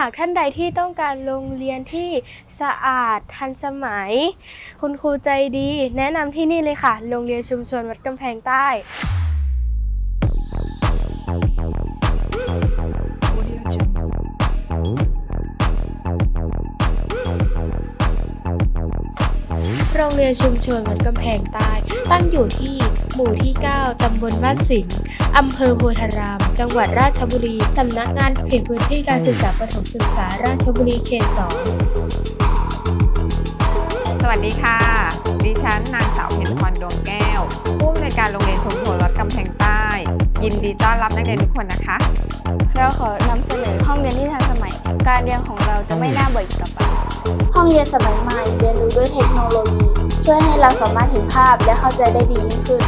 หากท่านใดที่ต้องการโรงเรียนที่สะอาดทันสมัย คุณครูใจดี แนะนำที่นี่เลยค่ะ โรงเรียนชุมชนวัดกำแพงใต้ โรงเรียนชุมชนวัดกำแพงใต้ ตั้งอยู่ที่หมู่ที่ 9 ตำบลบ้านสิงห์อำเภอโพธาราม จังหวัดราชบุรี สำนักงานเขตพื้นที่การศึกษาประถมศึกษาราชบุรีเขต 2 สวัสดีค่ะ ดิฉันนางสาวเพ็ญพรดวงแก้ว ผู้อำนวยการโรงเรียนชุมชนวัดกำแพงใต้ ยินดีต้อนรับนักเรียนทุกคนนะคะ เราขอนำเสนอห้องเรียนที่ทันสมัย การเรียนของเราจะไม่น่าเบื่ออีกต่อไป ห้องเรียนสมัยใหม่เรียนรู้ด้วยเทคโนโลยี ช่วยให้เราสามารถเห็นภาพและเข้าใจได้ดียิ่งขึ้น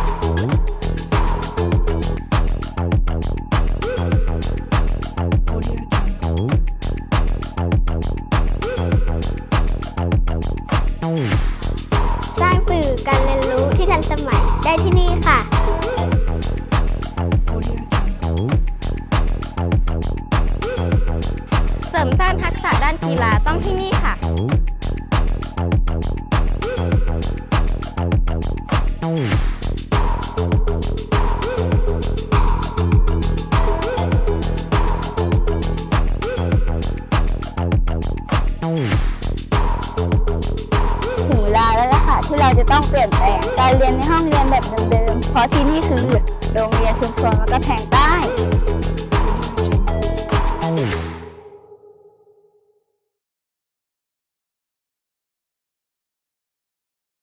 สร้างสื่อการเรียนรู้ที่ทันสมัยได้ที่นี่ค่ะ ริมสร้างทักษะด้านกีฬาต้องที่นี่ค่ะ ถึงเวลาแล้วล่ะค่ะ ที่เราจะต้องเปลี่ยนแปลงการเรียนในห้องเรียนแบบเดิมๆ เพราะที่นี่คือโรงเรียนชุมชนวัดกระแพงใต้